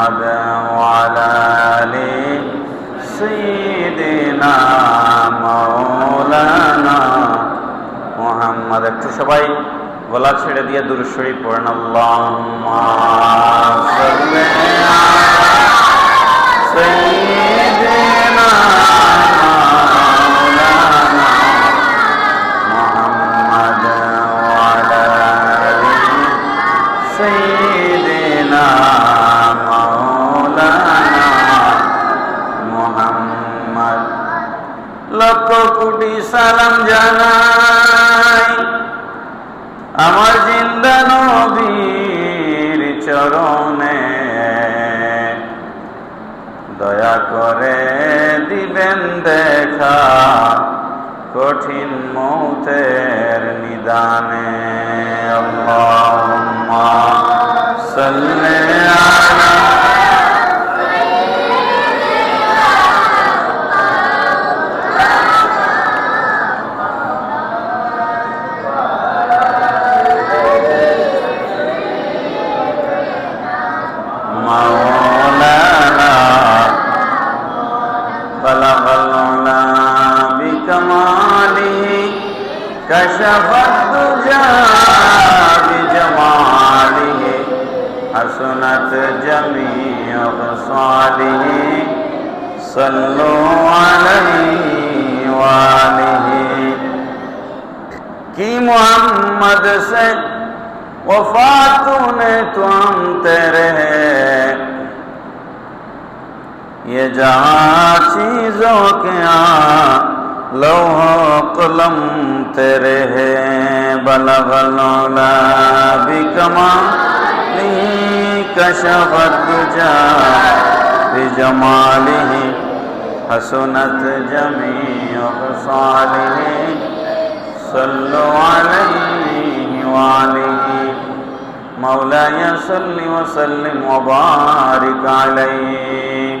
محمد وعلى آل سيدنا مولانا মোহাম্মদ একটু সবাই গলা ছেড়ে দিয়ে দুরুশ্বরী পড়েন আল্লাহুম্মা সাল্লি আলা یہ جہاں چیزوں کے یہاں لوہ قلم تیرے ہیں بلا بلولا بھی کما کشف جا، بھی جمالی حسنت جمی صالح صلو علیہ وآلہ مولا صلی وسلم مبارک علیہ۔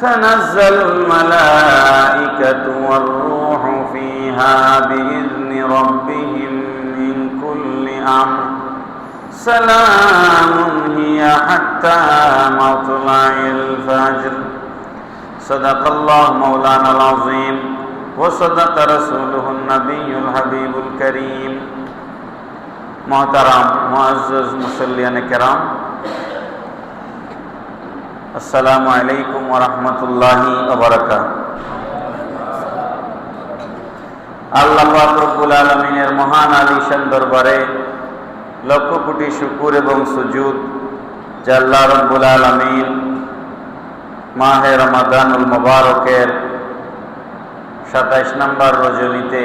تنزل الملائكة والروح فيها بإذن ربهم من كل أمر. سلام هي حتى مطلع الفجر. صدق الله مولانا العظيم وصدق رسوله النبي الحبيب الكريم. محترم معزز مسلين كرام আসসালামু আলাইকুম ওরহমতুল্লাহি আল্লাহ রব্বুল আলমিনের মহান আলিশান দরবারে লক্ষ কোটি শুকুর এবং সুজুদ আল্লাহ রব্বুল আলমিন মাহে রমাদানুল মুবারকের সাতাইশ নম্বর রজনীতে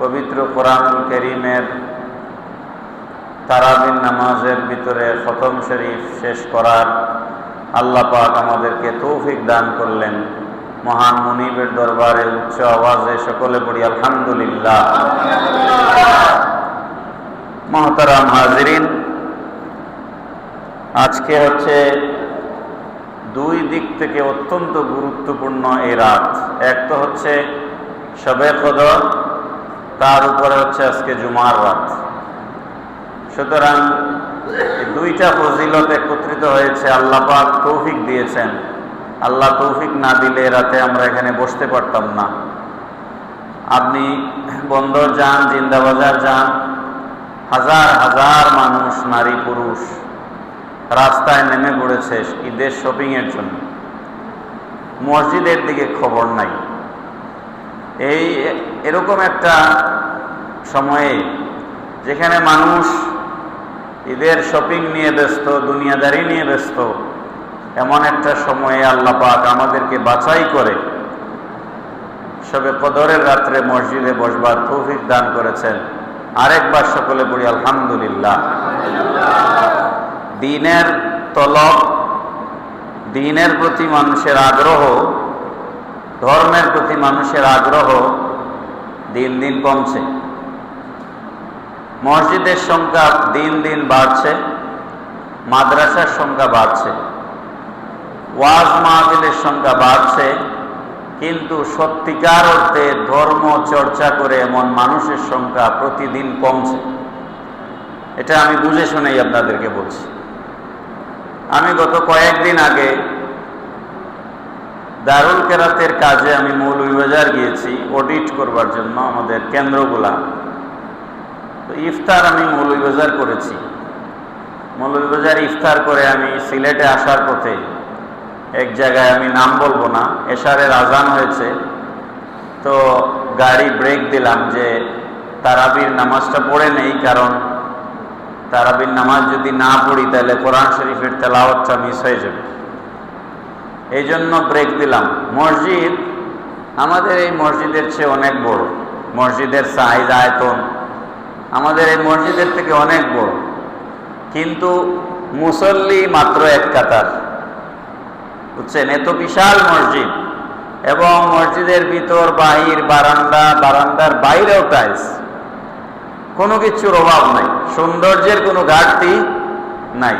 পবিত্র কোরআনুল করিমের তারাবিন নামাজের ভিতরে খতম শরীফ শেষ করার আল্লাহ পাক আমাদেরকে তৌফিক দান করলেন। মহান মুনিবের দরবারে উচ্চ আওয়াজে সকলে পড়ি, আলহামদুলিল্লাহ। মহতারাম হাজরিন, আজকে হচ্ছে দুই দিক থেকে অত্যন্ত গুরুত্বপূর্ণ এই রাত। এক তো হচ্ছে সবে কদর, তার উপরে হচ্ছে আজকে জুমার রাত। সুতরাং দুইটা ফজিলত একত্রিত হয়েছে, আল্লাহ পাক তৌফিক দিয়েছেন। আল্লাহ তৌফিক না দিলে রাতে আমরা এখানে বসতে পারতাম না। আপনি বন্দর যান, জিন্দাবাজার যান, হাজার হাজার মানুষ, নারী, পুরুষ রাস্তায় নেমে পড়েছে ঈদের শপিংয়ের জন্য। মসজিদের দিকে খবর নাই। এই এরকম একটা সময়ে যেখানে মানুষ ঈদের শপিং নিয়ে ব্যস্ত, দুনিয়াদারি নিয়ে ব্যস্ত, এমন একটা সময়ে আল্লাহ পাক আমাদেরকে বাছাই করে সবে কদরের রাত্রে মসজিদে বসবার তৌফিক দান করেছেন। আরেকবার সকলে পড়ি, আলহামদুলিল্লাহ। দিনের তলব, দিনের প্রতি মানুষের আগ্রহ, ধর্মের প্রতি মানুষের আগ্রহ দিন দিন কমছে। মসজিদের সংখ্যা দিন দিন বাড়ছে, মাদ্রাসার সংখ্যা বাড়ছে, ওয়াজ মাহফিলের সংখ্যা বাড়ছে, কিন্তু সত্যিকার অর্থে ধর্ম চর্চা করে এমন মানুষের সংখ্যা প্রতিদিন কমছে। এটা আমি বুঝে শুনেই আপনাদেরকে বলছি। আমি গত কয়েকদিন আগে দারুল কেরাতের কাজে আমি মৌলভীবাজার গিয়েছি, অডিট করবার জন্য আমাদের কেন্দ্রগুলা। তো ইফতার আমি মৌলভীবাজার করেছি। মৌলভীবাজার ইফতার করে আমি সিলেটে আসার পথে এক জায়গায় আমি নাম বলব না, এশারের আজান হয়েছে। তো গাড়ি ব্রেক দিলাম যে তারাবির নামাজটা পড়ে নেই কারণ তারাবির নামাজ যদি না পড়ি তাহলে কোরআন শরীফের তেলাওয়াতটা মিস হয়ে যাবে। এই জন্য ব্রেক দিলাম। মসজিদ, আমাদের এই মসজিদের চেয়ে অনেক বড়। মসজিদের সাইজ আয়তন আমাদের এই মসজিদের থেকে অনেক বড়। কিন্তু মুসল্লি মাত্র এক কাতার। বুঝছেন? এত বিশাল মসজিদ। এবং মসজিদের ভিতর, বাহির, বারান্দা, বারান্দার বাইরেও টাইলস। কোনো কিছুর অভাব নাই। সৌন্দর্যের কোনো ঘাটতি নাই।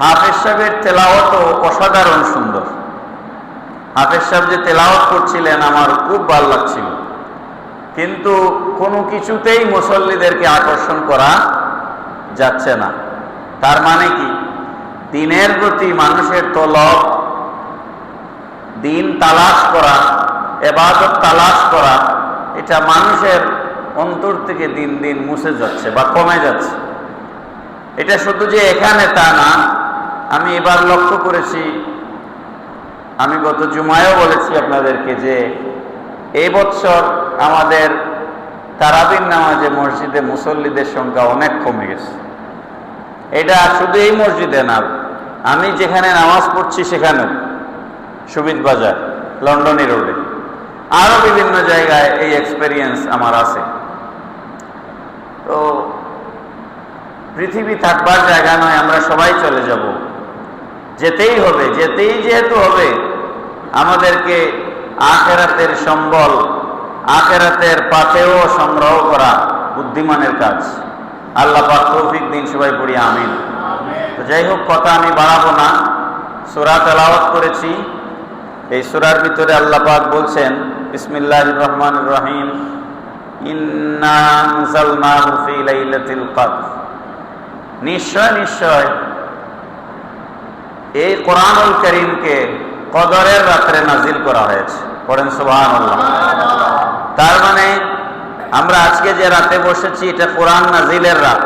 হাফেজ সাহেবের তেলাওয়াত অসাধারণ সুন্দর। হাফেজ সাহেব যে তেলাওয়াত করছিলেন, আমার খুব ভালো লাগছিল। কিন্তু কোনো কিছুতেই মুসল্লিদেরকে আকর্ষণ করা যাচ্ছে না। তার মানে কি? দিনের প্রতি মানুষের তলব, দিন তালাশ করা, এবাদত তালাশ করা, এটা মানুষের অন্তর থেকে দিন দিন মুছে যাচ্ছে বা কমে যাচ্ছে। এটা শুধু যে এখানে তা না, আমি এবার লক্ষ্য করেছি, আমি গত জুমায়ও বলেছি আপনাদেরকে যে এই বছর আমাদের তারাবিন নামাজে মসজিদে মুসল্লিদের সংখ্যা অনেক কমে গেছে। এটা শুধু এই মসজিদে না, আমি যেখানে নামাজ পড়ছি সেখানে সুবিধ বাজার, লন্ডনী রোডে। আরও বিভিন্ন জায়গায় এই এক্সপেরিয়েন্স আমার আছে। তো পৃথিবী থাকবার জায়গা নয়, আমরা সবাই চলে যাব। যেতেই হবে, যেতেই যেহেতু হবে, আমাদেরকে আখেরাতের সম্বল, আখেরাতের পাথেও সংগ্রহ করা বুদ্ধিমানের কাজ। আল্লাহ তৌফিক দিন সবাই পড়ি, আমিন। যাই হোক, কথা আমি বাড়াবো না। সুরা তেলাওয়াত করেছি। এই সুরার ভিতরে আল্লাহ পাক বলছেন বিসমিল্লাহ রহমান রহিম নিশ্চয় নিশ্চয়, এই কোরআনুল করিমকে কদরের রাত্রে নাজিল করা হয়েছে। পড়েন সুবহান তার মানে আমরা আজকে যে রাতে বসেছি, এটা কোরআন নাজিলের রাত।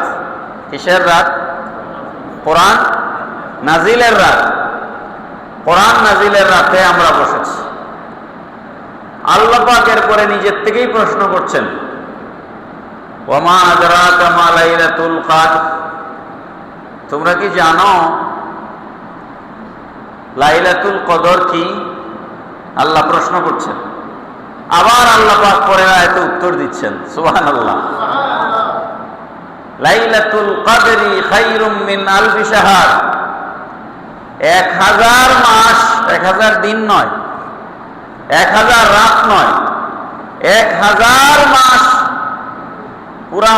কিসের রাত? কোরআন নাজিলের রাত। কোরআন নাজিলের রাতে আমরা বসেছি। আল্লাহ পাকের পরে নিজের থেকেই প্রশ্ন করছেন লাইলাতুল তোমরা কি জানো, লাইলাতুল কদর কি? আল্লাহ প্রশ্ন করছেন। আবার আল্লাহ পাক পরে আয়তে উত্তর দিচ্ছেন। সুবহান আল্লাহ লাইলাতুল কদরি খাইরুম মিন আলফি শাহর। এক হাজার মাস, এক হাজার দিন নয়, এক হাজার রাত নয়, এক হাজার মাস, পুরা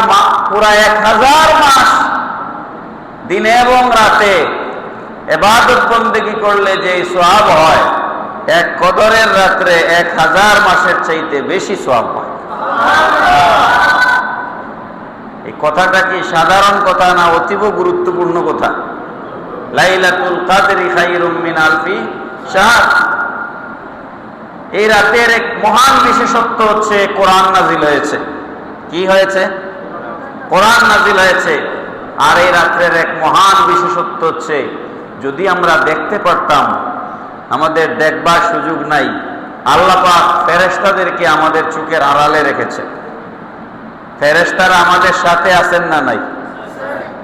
পুরা এক হাজার মাস দিনে এবং রাতে এবাদত বন্দেগি করলে যে সোয়াব হয় এক কদরের রাত্রে এক হাজার মাসের চাইতে বেশি হয়। এই কথাটা কি সাধারণ কথা না অতীব গুরুত্বপূর্ণ কথা? লাইলাতুল কাদরি খাইরুম মিন আলফি এই রাতের এক মহান বিশেষত্ব হচ্ছে কোরআন নাজিল হয়েছে। কি হয়েছে? কোরআন নাজিল হয়েছে। আর এই রাত্রের এক মহান বিশেষত্ব হচ্ছে, যদি আমরা দেখতে পারতাম আমাদের দেখবার সুযোগ নাই। আল্লাহ পাক ফেরেশতাদেরকে আমাদের চোখের আড়ালে রেখেছে। ফেরেশতারা আমাদের সাথে আছেন না নাই?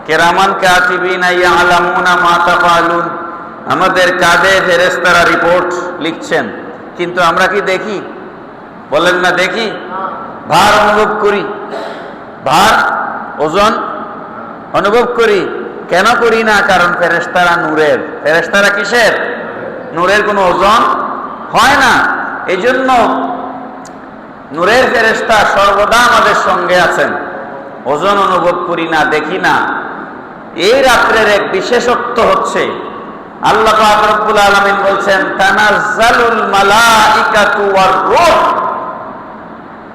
কেরামান কাতিবিন ইয়ালামুনা মা তাফালুন। আমাদের কাঁধে ফেরেশতারা রিপোর্ট লিখছেন। কিন্তু আমরা কি দেখি? বলেন না দেখি? ভার অনুভব করি। ভার ওজন অনুভব করি। কেন করি না? কারণ ফেরেস্তারা নূরের। ফেরেস্তারা কিসের? নূরের কোনো ওজন হয় না। এই জন্য নূরের ফেরেশতা সর্বদা আমাদের সঙ্গে আছেন। ওজন অনুভব করি না, দেখি না। এই রাত্রের এক বিশেষত্ব হচ্ছে, আল্লাহ পাক রব্বুল আলামিন বলছেন, তানাজ্জালুল মালাইকাতু ওয়ার রূহ।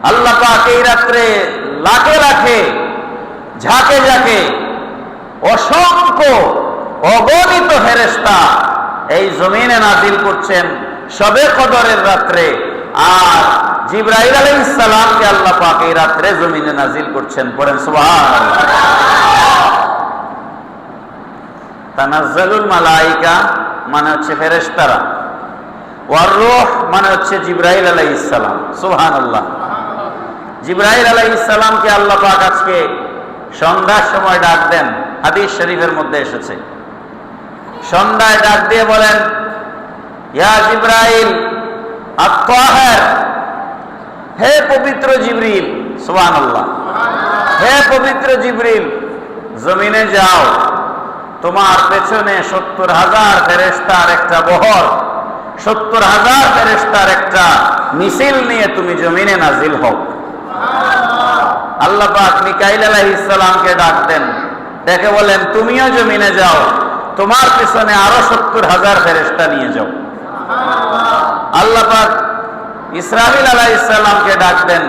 আল্লাহ পাক এই রাত্রে লাখে লাখে, ঝাঁকে ঝাঁকে অসংখ্য অগণিত ফেরেশতা এই জমিনে নাজিল করছেন সবে কদরের রাত্রে। আর জিব্রাইল আলাইহিস সালামকে আল্লাহ পাক এই রাত্রে জমিনে নাজিল করছেন। তানাজ্জালুল মালাইকা মানে হচ্ছে ফেরেশতারা। ওয়ার মানে হচ্ছে আজকে সন্ধ্যার সময় ডাক দেন। হাদিস শরীফের মধ্যে এসেছে। সন্ধ্যায় ডাক দিয়ে বলেন, ইয়া জিব্রাইল আত্মাহের হে পবিত্র জিবরিল, সুবহানাল্লাহ, হে পবিত্র জিবরিল, জমিনে যাও, তোমার পেছনে সত্তর হাজার ফেরেস্তার একটা বহর, সত্তর হাজার ফেরেস্তার একটা মিছিল নিয়ে তুমি জমিনে নাজিল হও। আল্লাহ পাক মিকাইল আলাইহিস সালামকে ডাক দেন, দেখে বলেন, তুমিও জমিনে যাও তোমার পেছনে আরও সত্তর হাজার ফেরেস্তা নিয়ে যাও। আল্লাহ পাক ইসরাফিল আলাইহিস সালামকে ডাক দেন,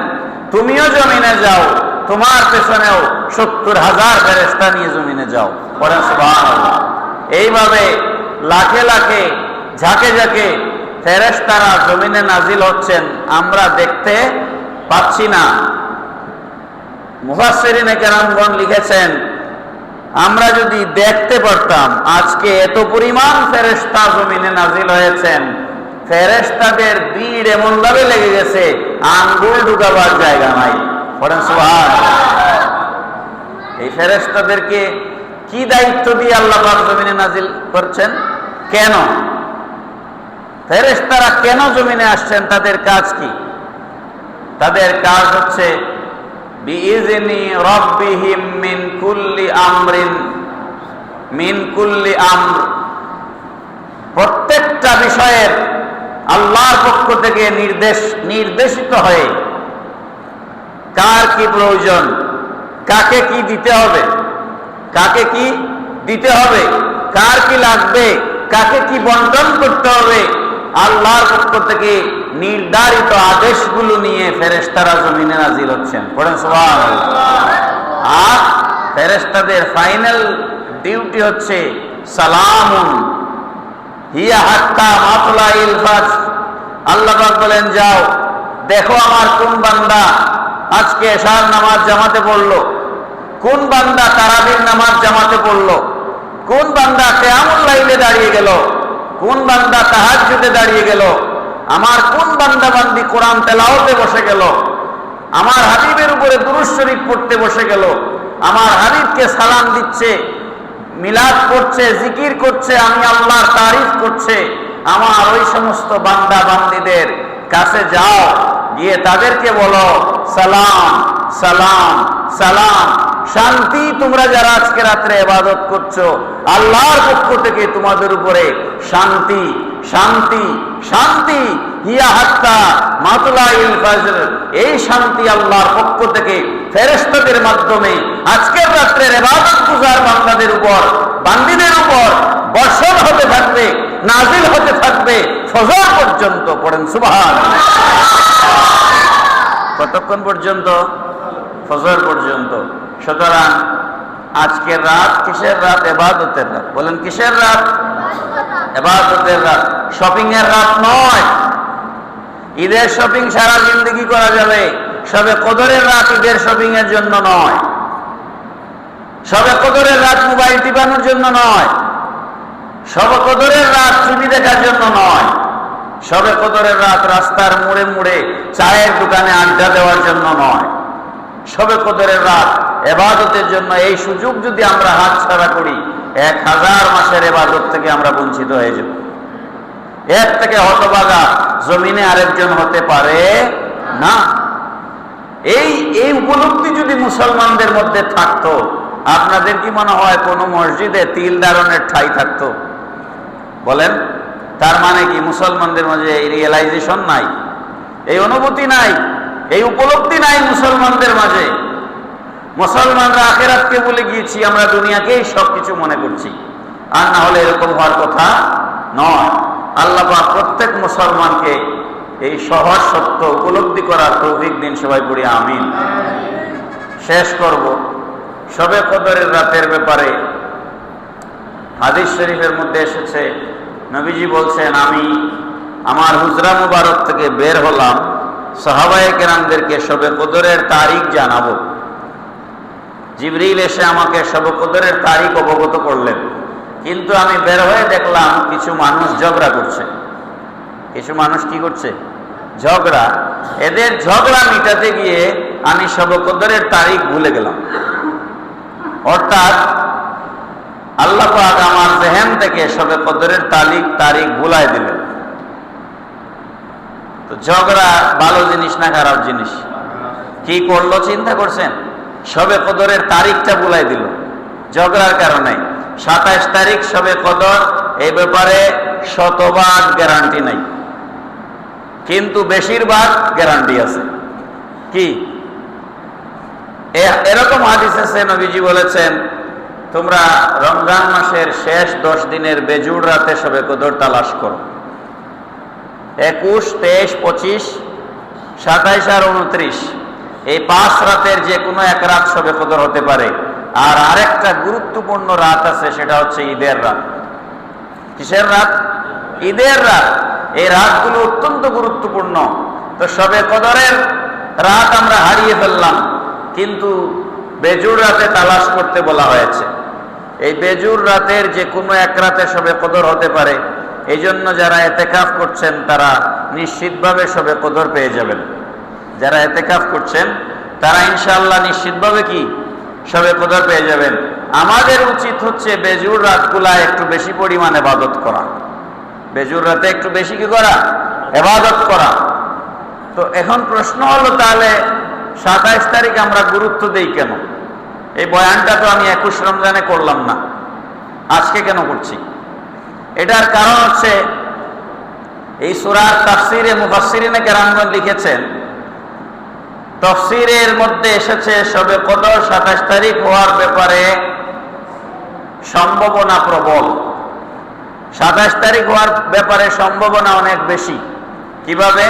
তুমিও জমিনে যাও, তোমার পেছনেও সত্তর হাজার ফেরেস্তা নিয়ে জমিনে যাও। সুবহানাল্লাহ। এইভাবে লাখে লাখে, ঝাঁকে ঝাঁকে ফেরেস্তারা জমিনে নাজিল হচ্ছেন, আমরা দেখতে পাচ্ছি না। মুফাসসিরিনে কেরামগণ লিখেছেন আমরা যদি দেখতে পারতাম আজকে এত পরিমাণ ফেরেস্তা জমিনে নাজিল হয়েছেন ফেরেস্তাদের ভিড় এমন ভাবে লেগে গেছে, আঙ্গুল ঢুকাবার জায়গা নাই। এই ফেরেস্তাদেরকে কি দায়িত্ব দিয়ে আল্লাহ জমিনে নাজিল করছেন? কেন? ফেরেস্তারা কেন জমিনে আসছেন? তাদের কাজ কি? তাদের কাজ হচ্ছে বিইজনি রব্বিহিম মিন কুল্লি আমরিন, মিন প্রত্যেকটা বিষয়ের আল্লাহর পক্ষ থেকে নির্দেশ, নির্দেশিত হয়ে কার কি প্রয়োজন, কাকে কি দিতে হবে, কাকে কি দিতে হবে, কার কি লাগবে, কাকে কি বন্টন করতে হবে আল্লাহর পক্ষ থেকে নির্ধারিত আদেশগুলো নিয়ে ফেরেস্তারা জমিনে নাজিল হচ্ছেন। পড়েন আর ফেরেশতাদের ফাইনাল ডিউটি হচ্ছে সালামুন। হিয়া হাত্তা মাতলা ইলফাজ আল্লাহ বলেন, যাও, দেখো আমার কোন বান্দা আজকে এশার নামাজ জামাতে পড়ল, কোন বান্দা তারাবির নামাজ জামাতে পড়ল, কোন বান্দা কেয়ামুল লাইলে দাঁড়িয়ে গেল কোন বান্দা তাহাজ্জুদে দাঁড়িয়ে গেল? আমার কোন বান্দা বান্দি কোরআন তেলাওতে বসে গেল? আমার হাবিবের উপরে দুরুজ শরীফ পড়তে বসে গেল? আমার হাবিবকে সালাম দিচ্ছে, মিলাদ করছে, জিকির করছে, আমি আল্লাহর তারিফ করছে। আমার ওই সমস্ত বান্দা বান্দিদের কাছে যাও, গিয়ে তাদেরকে বলো, সালাম। সালাম সালাম। শান্তি তোমরা যারা আজকে রাত্রে এবাদত করছ, আল্লাহর পক্ষ থেকে তোমাদের উপরে শান্তি শান্তি শান্তি। হিয়া হাত্তা মাতুলাইল ফাজর। এই শান্তি আল্লাহর পক্ষ থেকে ফেরেশতাদের মাধ্যমে আজকের রাত্রের ইবাদত গুজার বান্দাদের উপর, বান্দিদের উপর বর্ষণ হতে থাকবে, নাজিল হতে থাকবে, ফজর পর্যন্ত পড়েন, সুবহান। কতক্ষণ পর্যন্ত? ফজর পর্যন্ত। সুতরাং আজকের রাত কিসের রাত? এবাদতের রাত। বলেন, কিসের রাত? এবাদতের রাত। শপিং এর রাত নয়। ঈদের শপিং সারা জিন্দগি করা যাবে। সবে কদরের রাত ঈদের শপিং এর জন্য নয়। সবে কদরের রাত মোবাইল টিপানোর জন্য নয়। সবে কদরের রাত টিভি দেখার জন্য নয়। সবে কদরের রাত রাস্তার মোড়ে মোড়ে চায়ের দোকানে আড্ডা দেওয়ার জন্য নয়। সবে কদরের রাত। এবাদতের জন্য এই সুযোগ যদি আমরা হাত ছাড়া করি, এক হাজার মাসের এবাদত থেকে আমরা বঞ্চিত হয়ে যাব। এর থেকে হতবাগা জমিনে আরেকজন হতে পারে না। এই এই উপলব্ধি যদি মুসলমানদের মধ্যে থাকতো, আপনাদের কি মনে হয় কোনো মসজিদে তিল ধারণের ঠাই থাকতো? বলেন, তার মানে কি মুসলমানদের মাঝে এই রিয়েলাইজেশন নাই? এই অনুভূতি নাই? এই উপলব্ধি নাই মুসলমানদের মাঝে। মুসলমানরা আখেরাতকে বলে গিয়েছি, আমরা দুনিয়াকেই সবকিছু মনে করছি। আর না হলে এরকম হওয়ার কথা নয়। আল্লাহ প্রত্যেক মুসলমানকে এই সহজ সত্য উপলব্ধি করার তৌফিক দিন সবাই পড়ি, আমিন। শেষ করব। সবে কদরের রাতের ব্যাপারে হাদিস শরীফের মধ্যে এসেছে, নবীজি বলছেন, আমি আমার হুজরা মুবারক থেকে বের হলাম। সাহাবায়ে কেরামদেরকে সবে কদরের তারিখ জানাব। জিবরিল এসে আমাকে সবে কদরের তারিখ অবগত করলেন। কিন্তু আমি বের হয়ে দেখলাম কিছু মানুষ ঝগড়া করছে। কিছু মানুষ কি করছে? ঝগড়া। এদের ঝগড়া মিটাতে গিয়ে আমি সবকদরের তারিখ ভুলে গেলাম। অর্থাৎ আল্লাহ পাক আমার জেহেন থেকে সবে কদরের তারিখ তারিখ ভুলাই দিলেন। ঝগড়া ভালো জিনিস না খারাপ জিনিস। কি করল চিন্তা করছেন? সবে কদরের তারিখটা বুলাই দিল। ঝগড়ার কারণে। সাতাইশ তারিখ সবে কদর এই ব্যাপারে শতভাগ গ্যারান্টি নাই। কিন্তু বেশিরভাগ গ্যারান্টি আছে। কি? এরকম হাদিস আছে, নবীজি বলেছেন, তোমরা রমজান মাসের শেষ দশ দিনের বেজুর রাতে সবে কদর তালাশ করো। একুশ, তেইশ, পঁচিশ, সাতাইশ আর উনত্রিশ। এই পাঁচ রাতের যে কোনো এক রাত সবে কদর হতে পারে। আর আরেকটা গুরুত্বপূর্ণ রাত আছে, সেটা হচ্ছে ঈদের রাত। কিসের রাত? ঈদের রাত। এই রাতগুলো অত্যন্ত গুরুত্বপূর্ণ। তো সবে কদরের রাত আমরা হারিয়ে ফেললাম, কিন্তু বেজুর রাতে তালাশ করতে বলা হয়েছে। এই বেজুর রাতের যে কোনো এক রাতে সবে কদর হতে পারে। এই জন্য যারা এতেকাফ করছেন, তারা নিশ্চিতভাবে সবে কদর পেয়ে যাবেন। যারা এতেকাফ করছেন, তারা ইনশাআল্লাহ নিশ্চিতভাবে কি? সবে কদর পেয়ে যাবেন। আমাদের উচিত হচ্ছে বেজুর রাতগুলা একটু বেশি পরিমাণে এবাদত করা। বেজুর রাতে একটু বেশি কি করা? এবাদত করা। তো এখন প্রশ্ন হলো তাহলে, সাতাইশ তারিখ আমরা গুরুত্ব দেই কেন? এই বয়ানটা তো আমি একুশ রমজানে করলাম না। আজকে কেন করছি? এটার কারণ হচ্ছে এই সুরার তাফসিরে মুফাসসিরিনে কেরামগঞ্জ লিখেছেন, তফসিরের মধ্যে এসেছে সবে কদর সাতাশ তারিখ হওয়ার ব্যাপারে সম্ভাবনা প্রবল। সাতাশ তারিখ হওয়ার ব্যাপারে সম্ভাবনা অনেক বেশি। কীভাবে?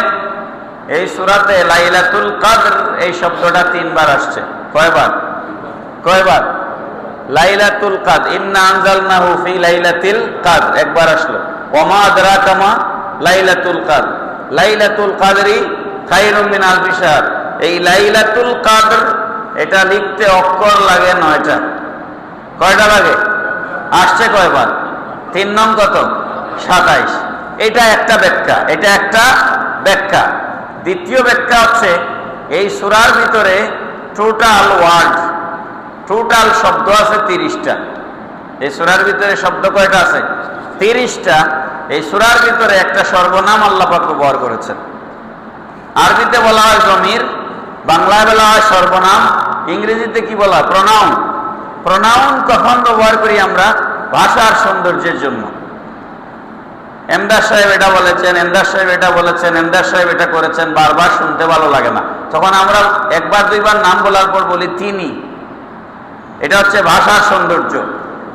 এই সুরাতে লাইলাতুল কাদর এই শব্দটা তিনবার আসছে। কয়বার? কয়বার? লাইলাতুল কাদ, ইন্না আনজালনাহু ফি লাইলাতিল কাদ, একবার আসলো। ওমা আদরাকামা লাইলাতুল কাদ। লাইলাতুল কাদরি খায়রুম মিন আলফি এই লাইলাতুল কাদর এটা লিখতে অক্ষর লাগে নয়টা। কয়টা লাগে? আসছে কয়বার? তিন নং কত? সাতাইশ। এটা একটা ব্যাখ্যা, এটা একটা ব্যাখ্যা। দ্বিতীয় ব্যাখ্যা হচ্ছে, এই সুরার ভিতরে টোটাল ওয়ার্ড টোটাল শব্দ আছে তিরিশটা। এই সুরার ভিতরে শব্দ কয়টা আছে? তিরিশটা। এই সুরার ভিতরে একটা সর্বনাম আল্লাপাক ব্যবহার করেছেন। আরবিতে বলা হয় জমির, বাংলায় বলা হয় সর্বনাম, ইংরেজিতে কি বলা হয়? প্রনাউন প্রনাউন কখন ব্যবহার করি আমরা? ভাষার সৌন্দর্যের জন্য। এমদার সাহেব এটা বলেছেন এমদার সাহেব এটা বলেছেন এমদার সাহেব এটা করেছেন, বারবার শুনতে ভালো লাগে না। তখন আমরা একবার, দুইবার নাম বলার পর বলি তিনি। এটা হচ্ছে ভাষার সৌন্দর্য।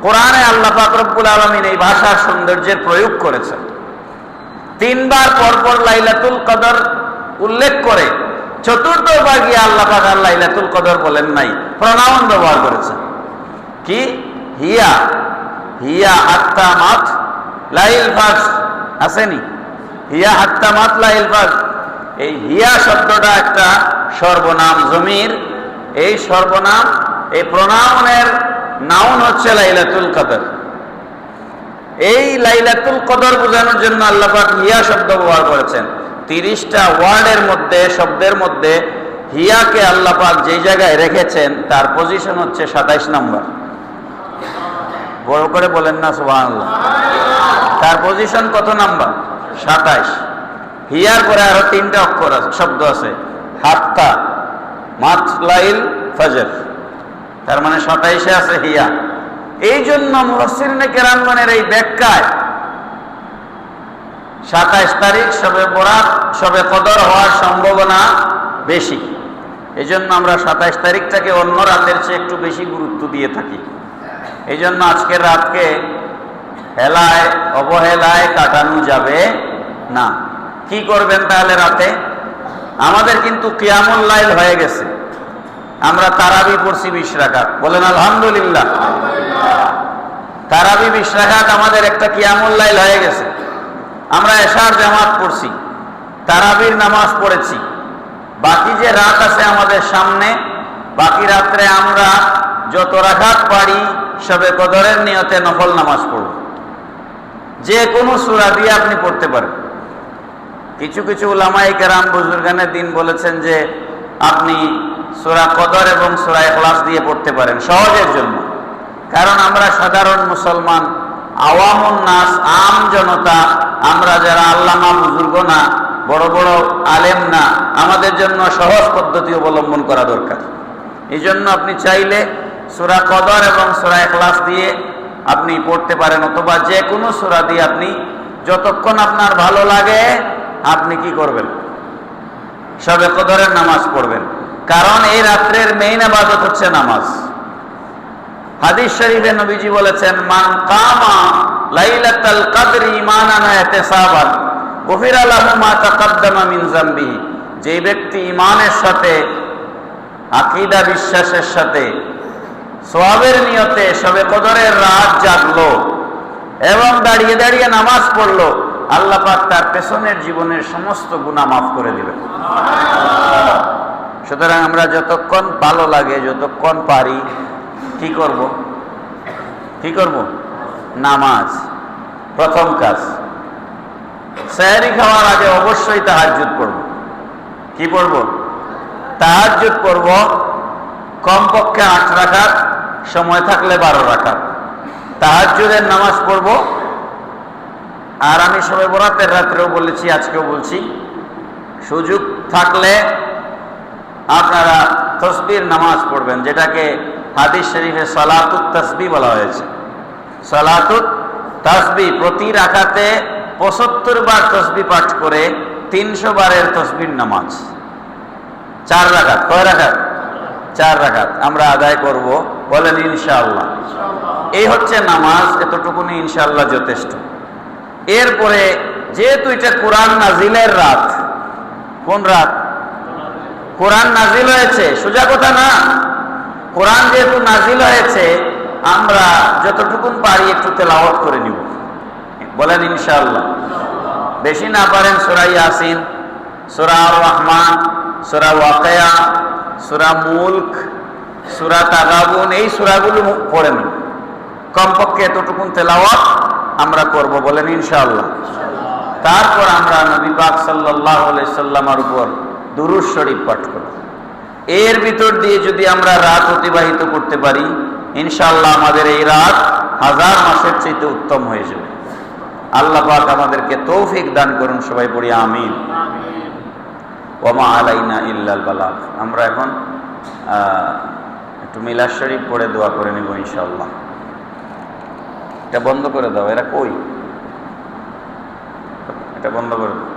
কোরআনে আল্লাহ ফাকরবুল আলমিন এই ভাষার সৌন্দর্যের প্রয়োগ করেছেন। তিনবার পরপর লাইলাতুল কদর উল্লেখ করে চতুর্থবার গিয়ে আল্লাহ পাক আর লাইলাতুল কদর বলেন নাই প্রণাউন ব্যবহার করেছেন। কি? হিয়া। হিয়া হাত্তা মাত লাইল ফাজ। আসেনি? হিয়া হাত্তা মাত লাইল ফাজ। এই হিয়া শব্দটা একটা সর্বনাম জমির। এই সর্বনাম এই প্রণামনের নাউন হচ্ছে লাইলাতুল কদর। এই লাইলাতুল কদর বোঝানোর জন্য আল্লাহপাক হিয়া শব্দ ব্যবহার করেছেন। তিরিশটা ওয়ার্ডের মধ্যে, শব্দের মধ্যে হিয়াকে আল্লাহ পাক যেই জায়গায় রেখেছেন, তার পজিশন হচ্ছে সাতাইশ নম্বর। বড় করে বলেন না, সুবহানাল্লাহ। তার পজিশন কত নাম্বার? সাতাইশ। হিয়ার পরে আরও তিনটা অক্ষর আছে, শব্দ আছে। হাত্তা মাতলাইল, ফজর। তার মানে সাতাইশে আছে হিয়া। এই জন্য মুহসিনে কেরামগণের এই ব্যাখ্যায় সাতাইশ তারিখ সবে বরাত, সবে কদর হওয়ার সম্ভাবনা বেশি। এই জন্য আমরা সাতাইশ তারিখটাকে অন্য রাতের চেয়ে একটু বেশি গুরুত্ব দিয়ে থাকি। এই জন্য আজকের রাতকে হেলায়, অবহেলায় কাটানো যাবে না। কি করবেন তাহলে রাতে? আমাদের কিন্তু কিয়ামুল লাইল হয়ে গেছে। আমরা তারাবি পড়ছি বিশ রাখাত বলেন, আলহামদুলিল্লাহ। তারাবি বিশ রাখাত আমাদের একটা কিয়ামুল লাইল হয়ে গেছে। আমরা এশার জামাত পড়ছি, তারাবির নামাজ পড়েছি। বাকি যে রাত আছে আমাদের সামনে, বাকি রাত্রে আমরা যত রাখাত পারি সবে কদরের নিয়তে নফল নামাজ পড়ব। যে কোনো সুরা দিয়ে আপনি পড়তে পারেন কিছু কিছু উলামাই কেরাম, বুজুর্গানের দিন বলেছেন যে, আপনি সুরা কদর এবং সুরা এখলাস দিয়ে পড়তে পারেন, সহজের জন্য। কারণ আমরা সাধারণ মুসলমান, আওয়ামুন নাস, আম জনতা, আমরা যারা আল্লামা বুজুর্গ না, বড় বড় আলেম না, আমাদের জন্য সহজ পদ্ধতি অবলম্বন করা দরকার। এই জন্য আপনি চাইলে সুরা কদর এবং সুরা এখলাস দিয়ে আপনি পড়তে পারেন, অথবা যে কোনো সুরা দিয়ে আপনি যতক্ষণ আপনার ভালো লাগে, আপনি কি করবেন? সবে কদরের নামাজ পড়বেন। কারণ এই রাত্রের মেইন আবাদত হচ্ছে নামাজ। হাদিস শরীফে নবীজি বলেছেন, মান কামা লাইলাতাল কদর ঈমানান ইহতিসাবান গফিরা লাহু মা তাকাদ্দামা মিন যামবিহি যে ব্যক্তি ঈমানের সাথে, আকীদা বিশ্বাসের সাথে সোয়াবের নিয়তে সবে কদরের রাত জাগলো এবং দাঁড়িয়ে দাঁড়িয়ে নামাজ পড়ল, আল্লাহ পাক তার পেছনের জীবনের সমস্ত গুনাহ মাফ করে দিবেন। সুতরাং আমরা যতক্ষণ ভালো লাগে, যতক্ষণ পারি, কি করব? কি করব? নামাজ, প্রথম কাজ। স্যারি খাওয়ার আগে অবশ্যই তাহাজ্জুদ পড়ব। কি পড়ব? তাহাজ্জুদ পড়ব কমপক্ষে আট রাখার সময় থাকলে বারো রাখাত তাহাজ্জুদের নামাজ পড়ব। আর আমি সবাই বরাতের রাত্রেও বলেছি, আজকেও বলছি, সুযোগ থাকলে আপনারা তসবির নামাজ পড়বেন, যেটাকে হাদিস শরীফে সলাতুত তসবি বলা হয়েছে। সলাতুত তসবি প্রতি রাখাতে পঁচাত্তর বার তসবি পাঠ করে তিনশো বারের তসবির নামাজ। চার রাখাত, কয় রাখাত? চার রাখাত। আমরা আদায় করব, বলেন ইনশাআল্লাহ। এই হচ্ছে নামাজ, এতটুকুনি ইনশাআল্লাহ যথেষ্ট। এরপরে যেহেতু এটা কোরআন নাজিলের রাত, কোন রাত? কোরআন নাজিল হয়েছে, সোজা কথা না। কোরআন যেহেতু নাজিল হয়েছে, আমরা যতটুকুন পারি একটু তেলাওয়াত করে নিব। বলেন ইনশাআল্লাহ। বেশি না পারেন সুরা ইয়াসিন, সোরা রহমান সুরা ওয়াকেয়া, সুরা মুলক, সুরা তাগাবুন, এই সুরাগুলো পড়েন কমপক্ষে এতটুকুন তেলাওয়াত আমরা করব, বলেন ইনশাআল্লাহ। তারপর আমরা নবী পাক সাল্লাহ সাল্লামার উপর দুরুজ শরীফ পাঠ করব এর ভিতর দিয়ে যদি আমরা রাত অতিবাহিত করতে পারি ইনশাল্লাহ আমাদের এই রাত হাজার মাসের চাইতে উত্তম হয়ে যাবে। আল্লাহ পাক আমাদেরকে তৌফিক দান করুন, সবাই পড়ি আমিন। ওমা আলাইনা ইল্লাল বালাগ। আমরা এখন একটু মিলাদ শরীফ পড়ে দোয়া করে নিব ইনশাআল্লাহ। এটা বন্ধ করে দাও, এরা কই? এটা বন্ধ করে দাও।